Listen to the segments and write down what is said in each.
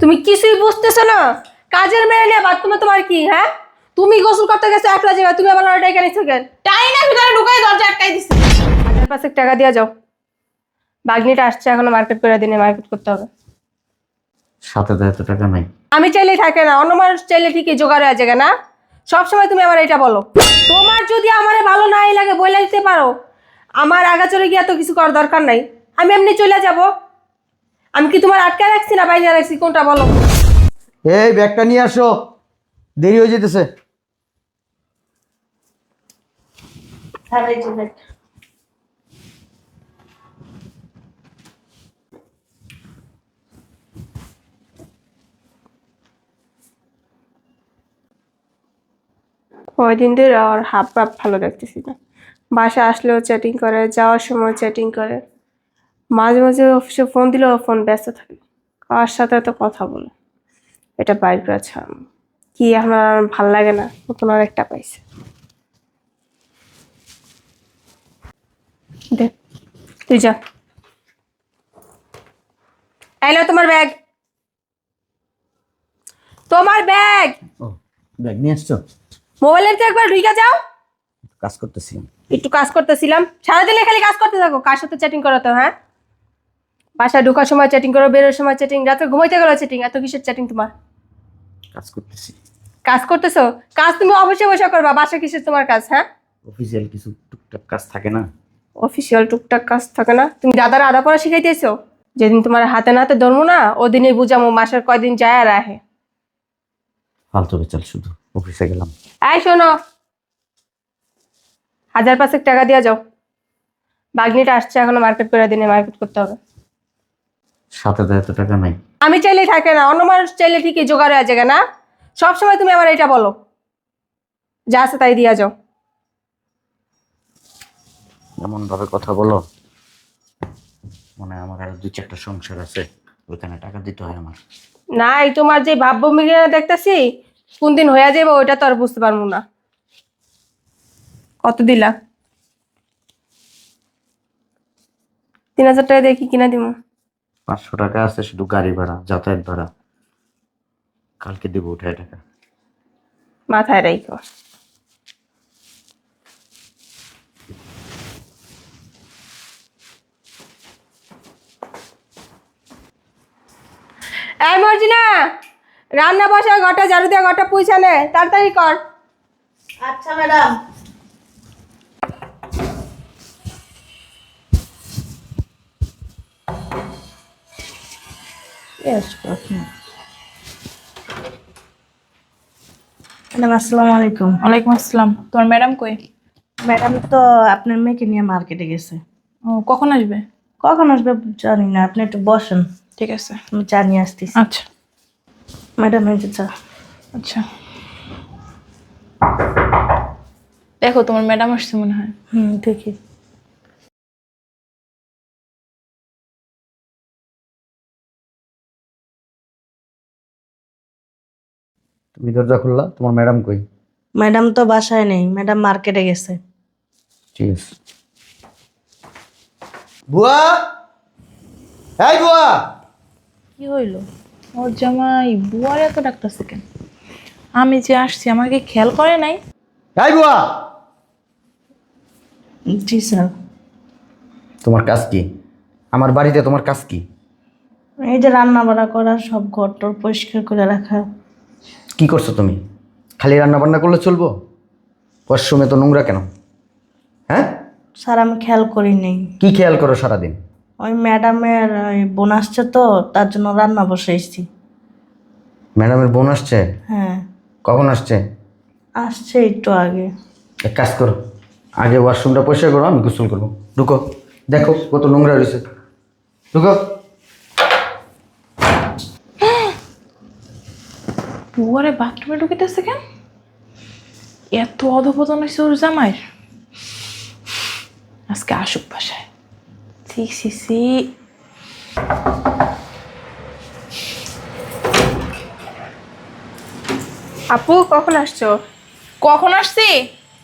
তুমি কিছুই বুঝতেছো না? কাজের মেয়ে নিয়ে বাথরুমে তোমার কি হ্যাঁ? তুমি গোসল করতে গেছো একলা জায়গা তুমি আবার ওটা এখানে নিচ্ছ কেন? টাই না ভিতরে ঢুকাই দরজা আটকাই দিছে। হাজার পাঁচেক টাকা দিয়ে যাও। বাগনিটা আসছে এখনও মার্কেট করে দিনে মার্কেট করতে হবে। সাথে তো এত টাকা নাই। আমি চাইলে থাকে না অন্য মানুষ চাইলে ঠিকই জোগাড় হয়ে যাবে না। সবসময় তুমি আমার এটা বলো। তোমার যদি আমার ভালো নাই লাগে বলে দিতে পারো। আমার আগা চলে গিয়ে তো কিছু করার দরকার নাই। আমি এমনি চলে যাব। আমি কি তোমার আটকে রাখছি না বাইরে রাখছি? কোনটা বলো? এই ব্যাগটা নিয়ে আসো। দেরি হয়ে যেতেছে। কয়দিন ধরে আর হাফ হাফ ভালো দেখতেছি না। বাসা আসলেও চ্যাটিং করে যাওয়ার সময় চ্যাটিং করে। মাঝে মাঝে অফিসে ফোন দিলেও ফোন ব্যস্ত থাকে। কার সাথে এত কথা বলে? এটা বাইর করেছে আমি। কি এখন আর ভালো লাগে না? নতুন আর একটা পাইছে। দে তুই যা। এলো তোমার ব্যাগ তোমার ব্যাগ ও ব্যাগ নিয়ে আসছো? মোবাইলের তো একবার ঢুকে যাও। কাজ করতেছি একটু কাজ করতেছিলাম। সারাদিনে খালি কাজ করতে থাকো কার সাথে চ্যাটিং করো তো হ্যাঁ? বাসায় ঢোকার সময় চ্যাটিং করো বেরোর সময় চ্যাটিং রাতে ঘুমাইতে গেলো চ্যাটিং এত কিসের চ্যাটিং তোমার? কাজ করতেছি। কাজ করতেছো? কাজ তুমি অবশ্যই বসে করবা বাসা কিসের তোমার কাজ হ্যাঁ? অফিসিয়াল কিছু টুকটাক কাজ থাকে না। অফিসিয়াল টুকটাক কাজ থাকে না। তুমি দাদার আদা পড়া শিখাইতেছো? যেদিন তোমার হাতে নাতে ধরবো না ওদিনই বুঝামো মাসের কয়দিন যায় আর আহে। ফালতু বেচাল শুধু অফিসে গেলাম। এই শোনো। হাজার পাঁচেক টাকা দিয়ে যাও। বাগনিটা আসছে এখনও মার্কেট করে দিনে মার্কেট করতে হবে। সাথে তো এত টাকা নাই। আমি চাইলে থাকে না অন্য মানুষ চাইলে ঠিকই জোগাড় হয়ে যাবে না। সবসময় তুমি আমার এটা বলো। যা আছে তাই দিয়া যাও। এমন ভাবে কথা বলো মনে আমার আর দুই চারটা সংসার আছে ওইখানে টাকা দিতে হয় আমার। না এই তোমার যে ভাব্য মিলিয়ে দেখতেছি কোন দিন হয়ে যাবে ওইটা তো আর বুঝতে পারব না। কত দিলা? তিন হাজার টাকা দিয়ে কি কিনা দিব পাঁচশো টাকা আছে শুধু গাড়ি ভাড়া যাতায়াত ভাড়া। কালকে দেবো উঠায় টাকা। মাথায় রাখো এই মর্জিনা রান্না বসা ঘটা ঝাড়ু দিয়ে ঘটা পুইছা নে তাড়াতাড়ি কর। আচ্ছা ম্যাডাম। ম্যাডাম আসসালামু আলাইকুম ওয়ালাইকুম আসসালাম। তোমার ম্যাডাম কই? ম্যাডাম তো আপনার মেয়েকে নিয়ে মার্কেটে গেছে। ও কখন আসবে? কখন আসবে জানি না আপনি একটু বসেন। ঠিক আছে। আমি চা নিয়ে আসতেছি। আচ্ছা। ম্যাডাম এই যে চা। আচ্ছা। দেখো তোমার ম্যাডাম আসছে মনে হয়। হুম দেখি। তুমি দরজা খুললা তোমার ম্যাডাম কই? ম্যাডাম তো বাসায় নেই ম্যাডাম মার্কেটে গেছে। ঠিক আছে। বুয়া? এই বুয়া! কি হইল? ওর জামাই বুয়ার এত ডাক্তারছে কেন? আমি যে আসছি আমাকে খেয়াল করে নাই? এই বুয়া! জি স্যার। তোমার কাজ কি? আমার বাড়িতে তোমার কাজ কি? এই যে রান্না বাড়া করা সব ঘর টর পরিষ্কার করে রাখা। কি করছ তুমি? খালি রান্না বান্না করলে চলবো? ওয়াশরুমে তো নোংরা কেন? হ্যাঁ? স্যার আমি খেয়াল করি নেই। কি খেয়াল করো সারাদিন? ওই ম্যাডামের ওই বোন আসছে তো তার জন্য রান্না বসাইছি। ম্যাডামের বোন আসছে? হ্যাঁ। কখন আসছে? আসছে একটু আগে। এক কাজ করো আগে ওয়াশরুমটা পরিষ্কার করো আমি গোসল করব। ঢুকো। দেখো কত নোংরা রয়েছে। ঢুকো। বুয়ারে বাথরুমে ঢুকিতেছে কেন? এত অধপতন হয়েছে ওর জামাইয়ের। আজকে আসুক বাসায়। সি সি সি আপু কখন আসছো? কখন আসছি?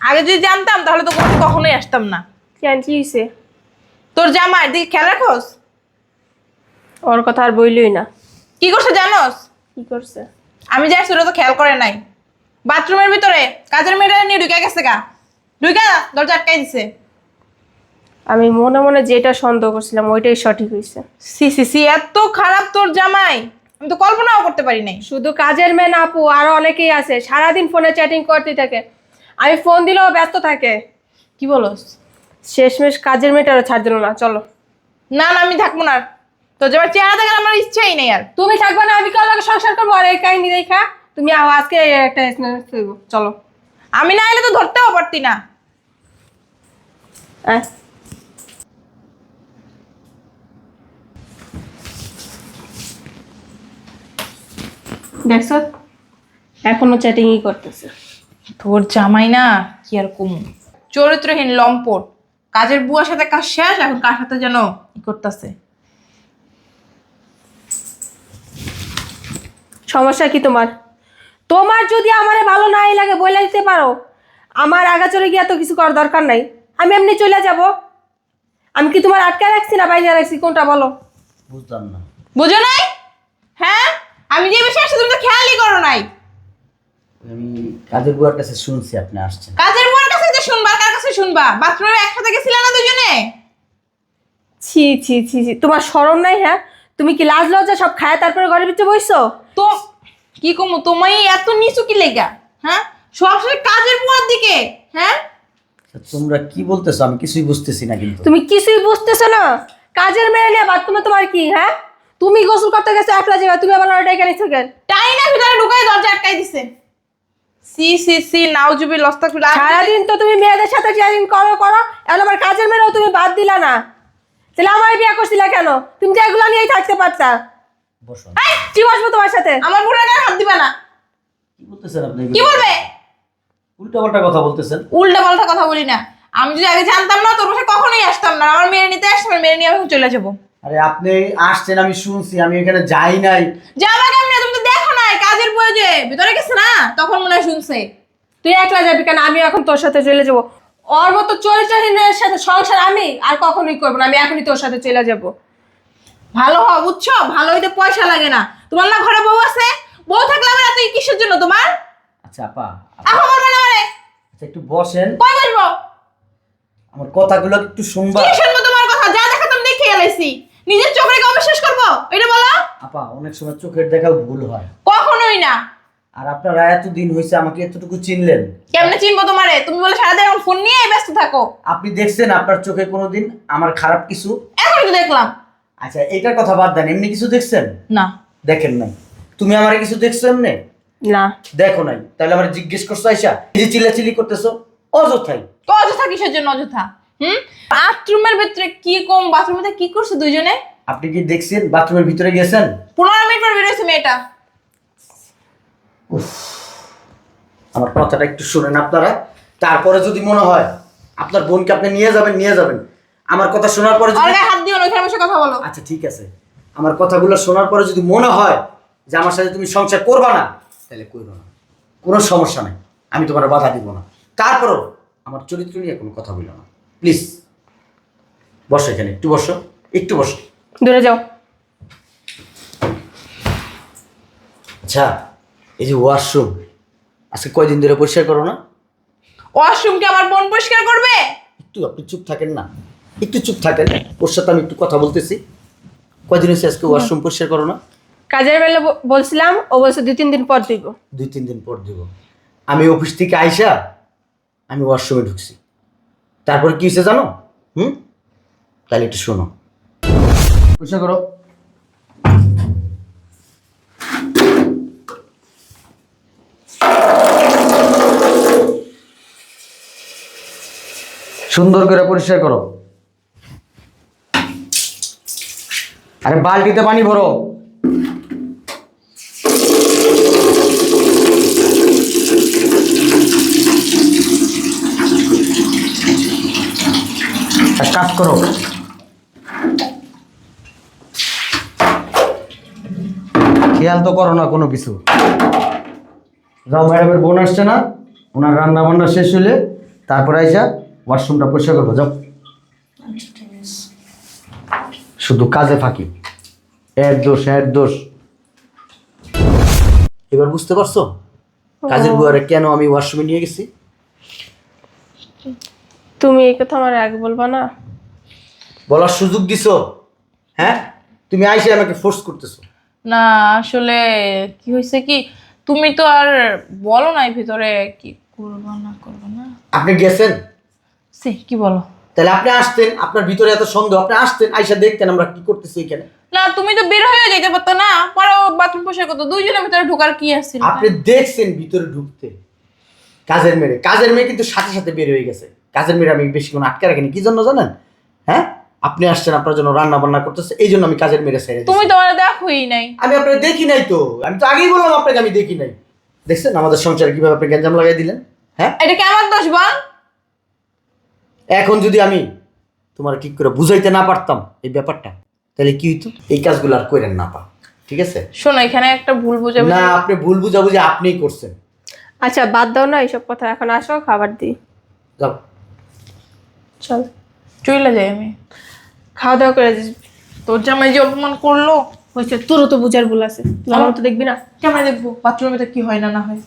আগে যদি জানতাম তাহলে তো কোনো- কখনোই আসতাম না। কেন কি হয়েছে তোর জামাইয়ের দিকে খেয়াল রাখোস? ওর কথা আর বইলই না। কি করছে জানোস? কি করছে? আমি যাই সেটা তো খেয়াল করে নাই। বাথরুমের ভিতরে কাজের মেয়েটা নিয়ে ঢুকে গেছে গা। ঢুকে দরজা আটকাই দিছে। আমি মনে মনে যেটা সন্দেহ করছিলাম ওইটাই সঠিক হয়েছে সি সি সি এত খারাপ তোর জামাই। আমি তো কল্পনাও করতে পারি নাই। শুধু কাজের মেয়ে না আপু আরও অনেকেই আছে। সারাদিন ফোনে চ্যাটিং করতে থাকে। আমি ফোন দিলেও ব্যস্ত থাকে। কি বলস? শেষমেশ কাজের মেয়েটারও ছাড় দিল না চলো। না না আমি থাকব না আর। তোর জামাই চেহারা দেখার আমার ইচ্ছাই নেই আর। তুমি থাকবে না আমি কার লগে সংসার করব? আর এই কাহিনী দেখা তুমি আও আজকে একটা চলো। আমি না এলে তো ধরতেও পারতি না। আয়। দেখছ? এখনও চ্যাটিংই করতেছে। তোর জামাই না কি আর কম? চরিত্রহীন লম্পট। কাজের বুয়ার সাথে কাজ শেষ এখন কার সাথে যেন ই করতেছে? সমস্যা কি তোমার? তোমার যদি আমারে ভালো নাই লাগে বলে দিতে পারো আমার আগা চলে গিয়ে তো কিছু করার দরকার নাই। আমি এমনি চলে যাব। আমি কি তোমার আটকে রাখছি না বাইরে রাখছি? কোনটা বলো? বুঝলাম না। বুঝো নাই? হ্যাঁ? আমি যে বেশি আসছি তুমি তো খেয়ালই করো নাই। আমি কাজের বুয়ার কাছে শুনছি আপনি আসছেন। কাজের বুয়ার কাছে যে শুনবা কার কাছে শুনবা? বাথরুমে একসাথে গেছিলে না দুজনে? ছি ছি ছি ছি। তোমার শরম নাই হ্যাঁ? তুমি কি লাজ লজ্জা সব খায় তারপরে ঘরের ভিতরে বইছো? তো কি কমু তোমায় এত নিচু কি লেগা? হ্যাঁ? সবসময় কাজের বুয়ার দিকে হ্যাঁ? তোমরা কি বলতেছো? আমি কিছুই বুঝতেছি না কিন্তু। তুমি কিছুই বুঝতেছো না? কাজের মেয়ে নিয়ে বাথরুমে তোমার কি হ্যাঁ? তুমি গোসল করতে গেছো একলা যাবে তুমি আবার ওটা এখানে থাকেন টাইনা ভিতরে ঢুকাই দরজা আটকাই দিছে। সি সি সি নাউজুবি লস্তাকুল সারাদিন তো তুমি মেয়েদের সাথে চ্যাটিং করো করো এখন আমার কাজের মেয়েরাও তুমি বাদ দিলা না। তাহলে আমার বিয়ে করছিলা কেন? তুমি তো এগুলো নিয়েই থাকতে পারতা। বসো। কি বসবো তোমার সাথে? আমার গায়ে হাত দিবা না। কি বলতেছেন আপনি কি বলবে? কথা বলতেছেন। কথা বলি না। আমি যদি আগে জানতাম না তোর বাসায় কখনোই আসতাম না। আমার মেরে নিতে আসতাম মেরে নিয়ে আমি চলে যাব। আরে আপনি আসছেন আমি শুনছি আমি এখানে যাই নাই। যাবা কেমনে? তুমি তো দেখো নাই কাজের যে ভিতরে গেছে না? তখন মনে হয় শুনছে। তুই একলা যাবি কেন? আমি এখন তোর সাথে চলে যাব। ওর মতো চরিত্রহীনের সাথে সংসার আমি আর কখনোই করব না। আমি এখনই তোর সাথে চলে যাব। ভালো হ বুঝছ? ভালো হইতে পয়সা লাগে না। তোমার না ঘরে বউ আছে? বউ থাকলে আমার এত কিসের জন্য তোমার? আচ্ছা আপা। আহা বলবে না মানে আচ্ছা একটু বসেন। কই বসবো? আমার কথাগুলো একটু শুনবা। কি শুনব তোমার কথা? যা দেখাতাম দেখে এলাইছি। নিজের চোখে রেখে অবিশ্বাস করব? এটা বলো। আপা অনেক সময় চোখের দেখা ভুল হয়। কখনোই না। আর আপনারা এত দিন হয়েছে আমাকে এতটুকু চিনলেন। কেমনে চিনবো তোমারে? তুমি বলে সারাদিন এখন ফোন নিয়ে ব্যস্ত থাকো। আপনি দেখছেন আপনার চোখে কোনোদিন আমার খারাপ কিছু? এখন তো দেখলাম। আচ্ছা এটার কথা বাদ দেন এমনি কিছু দেখছেন? না। দেখেন নাই। তুমি আমার কিছু দেখছ এমনি? না। দেখো নাই। তাহলে আমার জিজ্ঞেস করছ আইসা এই যে চিল্লাচিল্লি করতেছো অযথাই। তো অযথা কিসের জন্য অযথা? হুম? বাথরুমের ভিতরে কি কম বাথরুমে কি করছে দুইজনে? আপনি কি দেখছেন বাথরুমের ভিতরে গেছেন? পনেরো মিনিট পর বেরোয়েছে মেয়েটা। আমার কথাটা একটু শুনেন আপনারা। তারপরে যদি মনে হয় আপনার বোনকে আপনি নিয়ে যাবেন নিয়ে যাবেন। আমার কথা শোনার পরে যদি গায়ে হাত দিও না ওইখানে বসে কথা বলো। আচ্ছা ঠিক আছে। আমার কথাগুলো শোনার পরে যদি মনে হয় যে আমার সাথে তুমি সংসার করবা না তাহলে করব না। কোনো সমস্যা নাই আমি তোমার বাধা দিব না। তারপরও আমার চরিত্র নিয়ে কোনো কথা বলো না। প্লিজ বসো এখানে একটু বসো একটু বসো। দূরে যাও। আচ্ছা এই যে ওয়াশরুম আজকে কয়দিন ধরে পরিষ্কার করো না? ওয়াশরুমকে আমার বোন পরিষ্কার করবে? একটু আপনি চুপ থাকেন না। একটু চুপ থাকেন ওর সাথে আমি একটু কথা বলতেছি। কয়দিন হয়েছে আজকে ওয়াশরুম পরিষ্কার করো না? কাজের বেলা বলছিলাম ও বলছে দুই তিন দিন পর দিব। দুই তিন দিন পর দিব। আমি অফিস থেকে আইসা আমি ওয়াশরুমে ঢুকছি। তারপরে কি হয়েছে জানো? হুম? তাহলে একটু শোনো। পরিষ্কার করো। সুন্দর করে পরিষ্কার করো। আরে বালতিতে পানি ভরো। কাজ করো। খেয়াল তো করো না কোনো কিছু। যাও ম্যাডামের বোন আসছে না, ওনার রান্না বান্না শেষ হলে তারপরে আইসা ওয়াশরুমটা পরিষ্কার করব, যাও। শুধু কাজে ফাঁকি। এর দোষ এর দোষ। এবার বুঝতে পারছ? কাজের বুয়ারে কেন আমি ওয়াশরুমে নিয়ে গেছি? তুমি এই কথা আমার আগে বলবা না? বলার সুযোগ দিছো? হ্যাঁ? তুমি আইসে আমাকে ফোর্স করতেছো। না আসলে কি হয়েছে কি? তুমি তো আর বলো নাই ভিতরে কি করব না করব না। আপনি গেছেন? সে কি বলো? তাহলে আপনি আসতেন আপনার ভিতরে এত সন্দেহ আপনি আসতেন আইসা দেখতেন আমরা কি করতেছি এখানে। না তুমি তো বের হয়ে যেতে পারতো না পরে বাথরুম পরিষ্কার করতো দুইজনের ভিতরে ঢোকার কি আসছিল আপনি দেখছেন ভিতরে ঢুকতে। কাজের মেয়ে কাজের মেয়ে কিন্তু সাথে সাথে বের হয়ে গেছে। কাজের মেয়ে আমি বেশিক্ষণ আটকে রাখিনি কি জন্য জানেন? হ্যাঁ? আপনি আসছেন আপনার জন্য রান্না বান্না করতেছে এই জন্য আমি কাজের মেয়ে ছেড়ে তুমি তো আমার দেখোই নাই। আমি আপনাকে দেখি নাই তো আমি তো আগেই বললাম আপনাকে আমি দেখি নাই। দেখছেন আমাদের সংসারে কীভাবে আপনি গ্যাঞ্জাম লাগাই দিলেন? হ্যাঁ? এটা কি আমার দোষ বল এখন যদি আমি তোমার ঠিক করে বুঝাইতে না পারতাম এই ব্যাপারটা তাহলে কি হইতো? এই কাজগুলো আর করেন না পা ঠিক আছে? শোনো এখানে একটা ভুল বোঝা না আপনি ভুল বুঝাবুঝি আপনিই করছেন। আচ্ছা বাদ দাও না এইসব কথা এখন আসো খাবার দিই। যাও। চল। চলে যাই আমি। খাওয়া দাওয়া করে যাস। তোর জামাই যে অপমান করল হয়েছে তোরও তো বুঝার ভুল আছে। তুই আমার তো দেখবি না? কেমন দেখব? বাথরুমের ভিতরে কি হয় না না হয়?